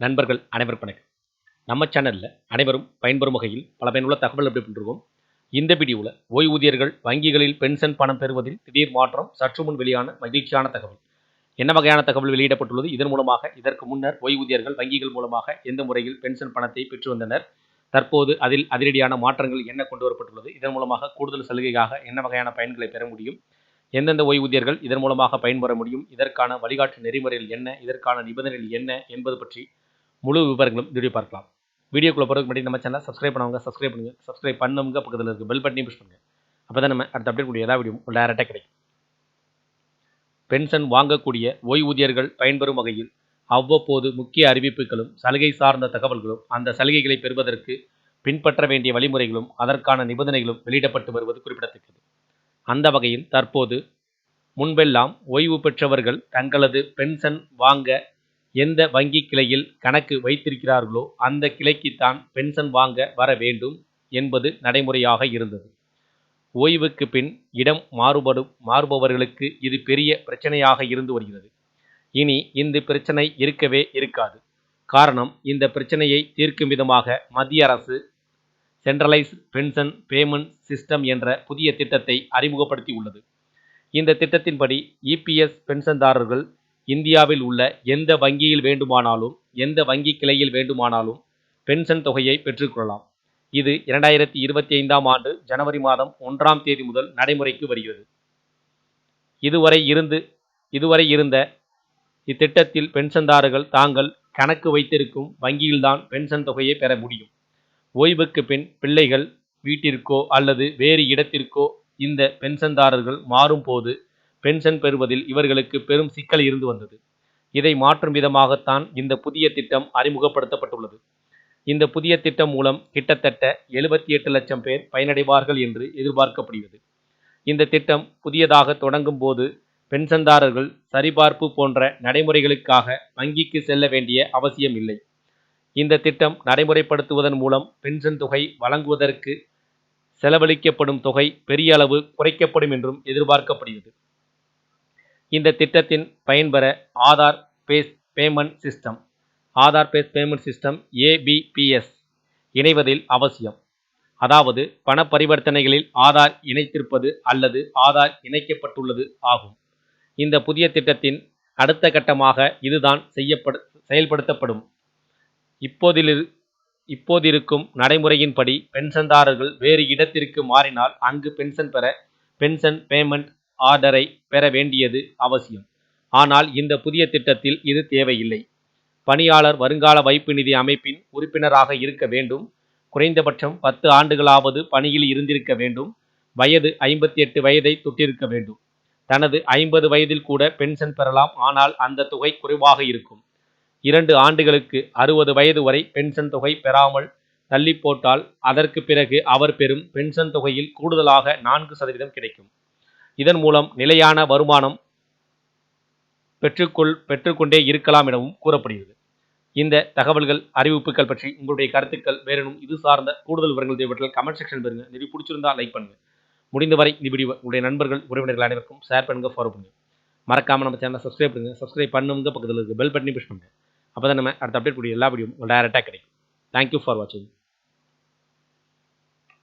நண்பர்கள் அனைவரும் வணக்கம். நம்ம சேனலில் அனைவரும் பயன்பெறும் வகையில் பல பயனுள்ள தகவல் எப்படி பண்ணிருக்கோம். இந்த வீடியோவில் ஓய்வூதியர்கள் வங்கிகளில் பென்ஷன் பணம் பெறுவதில் திடீர் மாற்றம் சற்று முன் வெளியான மகிழ்ச்சியான தகவல். என்ன வகையான தகவல் வெளியிடப்பட்டுள்ளது? இதன் மூலமாக இதற்கு முன்னர் ஓய்வூதியர்கள் வங்கிகள் மூலமாக எந்த முறையில் பென்ஷன் பணத்தை பெற்று வந்தனர்? தற்போது அதில் அதிரடியான மாற்றங்கள் என்ன கொண்டு வரப்பட்டுள்ளது? இதன் மூலமாக கூடுதல் சலுகையாக என்ன வகையான பயன்களை பெற முடியும்? எந்தெந்த ஓய்வூதியர்கள் இதன் மூலமாக பயன்பெற முடியும்? இதற்கான வழிகாட்டு நெறிமுறைகள் என்ன? இதற்கான நிபந்தனைகள் என்ன? என்பது பற்றி முழு விவரங்களும் வீடியோ பார்க்கலாம். வீடியோக்குள்ள போகிறதுக்கு முன்னாடி நம்ம சேனல் சப்ஸ்கிரைப் பண்ணவங்க சப்ஸ்கிரைப் பண்ணுங்கள் சப்ஸ்கிரைப் பண்ணவங்க பக்கத்தில் இருக்க பெல் பட்டனையும் புஷ் பண்ணுங்கள் அப்போ தான் நம்ம அடுத்த அப்டேட் கூடிய எல்லா வீடியோ டேரெக்டாக கிடைக்கும். பென்ஷன் வாங்கக்கூடிய ஓய்வூதியர்கள் பயன்பெறும் வகையில் அவ்வப்போது முக்கிய அறிவிப்புகளும் சலுகை சார்ந்த தகவல்களும் அந்த சலுகைகளை பெறுவதற்கு பின்பற்ற வேண்டிய வழிமுறைகளும் அதற்கான நிபந்தனைகளும் வெளியிடப்பட்டு வருவது குறிப்பிடத்தக்கது. அந்த வகையில் தற்போது முன்பெல்லாம் ஓய்வு பெற்றவர்கள் தங்களது பென்ஷன் வாங்க எந்த வங்கி கிளையில் கணக்கு வைத்திருக்கிறார்களோ அந்த கிளைக்குத்தான் பென்ஷன் வாங்க வர வேண்டும் என்பது நடைமுறையாக இருந்தது. ஓய்வுக்கு பின் இடம் மாறுபடும் மாறுபவர்களுக்கு இது பெரிய பிரச்சனையாக இருந்து வருகிறது. இனி இந்த பிரச்சனை இருக்கவே இருக்காது. காரணம் இந்த பிரச்சனையை தீர்க்கும் விதமாக மத்திய அரசு சென்ட்ரலைஸ் பென்ஷன் பேமெண்ட் சிஸ்டம் என்ற புதிய திட்டத்தை அறிமுகப்படுத்தி உள்ளது இந்த திட்டத்தின்படி இபிஎஸ் பென்ஷன்தாரர்கள் இந்தியாவில் உள்ள எந்த வங்கியில் வேண்டுமானாலும் எந்த வங்கி கிளையில் வேண்டுமானாலும் பென்ஷன் தொகையை பெற்றுக்கொள்ளலாம் இது இரண்டாயிரத்தி இருபத்தி ஐந்தாம் ஆண்டு ஜனவரி மாதம் ஒன்றாம் தேதி முதல் நடைமுறைக்கு வருகிறது. இதுவரை இருந்து இதுவரை இருந்த இத்திட்டத்தில் பென்ஷன்தாரர்கள் தாங்கள் கணக்கு வைத்திருக்கும் வங்கியில்தான் பென்ஷன் தொகையை பெற முடியும். ஓய்வுக்கு பின் பிள்ளைகள் வீட்டிற்கோ அல்லது வேறு இடத்திற்கோ இந்த பென்ஷன்தாரர்கள் மாறும்போது பென்ஷன் பெறுவதில் இவர்களுக்கு பெரும் சிக்கல் இருந்து வந்தது. இதை மாற்றும் விதமாகத்தான் இந்த புதிய திட்டம் அறிமுகப்படுத்தப்பட்டுள்ளது. இந்த புதிய திட்டம் மூலம் கிட்டத்தட்ட எழுபத்தி எட்டு லட்சம் பேர் பயனடைவார்கள் என்று எதிர்பார்க்கப்படுகிறது. இந்த திட்டம் புதியதாக தொடங்கும் போது பென்ஷன்தாரர்கள் சரிபார்ப்பு போன்ற நடைமுறைகளுக்காக வங்கிக்கு செல்ல வேண்டிய அவசியம் இல்லை. இந்த திட்டம் நடைமுறைப்படுத்துவதன் மூலம் பென்ஷன் தொகை வழங்குவதற்கு செலவழிக்கப்படும் தொகை பெரிய அளவு குறைக்கப்படும் என்றும் எதிர்பார்க்கப்படுகிறது. இந்த திட்டத்தின் பயன்பெற Aadhaar base payment system Aadhaar base payment system ABPS இணைவதில் அவசியம். அதாவது பண பரிவர்த்தனைகளில் ஆதார் இணைத்திருப்பது அல்லது ஆதார் இணைக்கப்பட்டுள்ளது ஆகும். இந்த புதிய திட்டத்தின் அடுத்த கட்டமாக இதுதான் செய்யப்படு செயல்படுத்தப்படும். இப்போதிலிரு இப்போதிருக்கும் நடைமுறையின்படி பென்ஷன்தாரர்கள் வேறு இடத்திற்கு மாறினால் அங்கு பென்ஷன் பெற பென்ஷன் பேமெண்ட் ஆர்டரை பெற வேண்டியது அவசியம். ஆனால் இந்த புதிய திட்டத்தில் இது தேவையில்லை. பணியாளர் வருங்கால வைப்பு நிதி அமைப்பின் உறுப்பினராக இருக்க வேண்டும். குறைந்தபட்சம் பத்து ஆண்டுகளாவது பணியில் இருந்திருக்க வேண்டும். வயது ஐம்பத்தி எட்டு வயதை தொட்டிருக்க வேண்டும். தனது ஐம்பது வயதில் கூட பென்ஷன் பெறலாம். ஆனால் அந்த தொகை குறைவாக இருக்கும். இரண்டு ஆண்டுகளுக்கு அறுபது வயது வரை பென்ஷன் தொகை பெறாமல் தள்ளி போட்டால் அதற்கு பிறகு அவர் பெறும் பென்ஷன் தொகையில் கூடுதலாக நான்கு சதவீதம் கிடைக்கும். இதன் மூலம் நிலையான வருமானம் பெற்றுக்கொள் பெற்றுக்கொண்டே இருக்கலாம் எனவும் கூறப்படுகிறது. இந்த தகவல்கள் அறிவிப்புகள் பற்றி உங்களுடைய கருத்துக்கள் வேறெனும் இது சார்ந்த கூடுதல் விவரங்கள் தேவைப்பட்டால் கமெண்ட் செக்ஷன் பெறுங்க. இந்த பிடிச்சிருந்தா லைக் பண்ணுங்க. முடிந்தவரை இந்த வீடியோ உங்களுடைய நண்பர்கள் உறவினர்கள் அனைவருக்கும் ஷேர் பண்ணுங்க ஃபாலோ பண்ணுங்க. மறக்காம நம்ம சேனலை சப்ஸ்கிரைப் பண்ணுங்க. சப்ஸ்கிரைப் பண்ணுங்க பக்கத்தில் இருக்க பெல் பட்டனி புஷ் பண்ணுங்க. அப்போ தான் நம்ம அடுத்த அப்டேட் கூடிய எல்லா வீடியோ டேரெக்டாக கிடைக்கும். தேங்க்யூ ஃபார் வாட்சிங்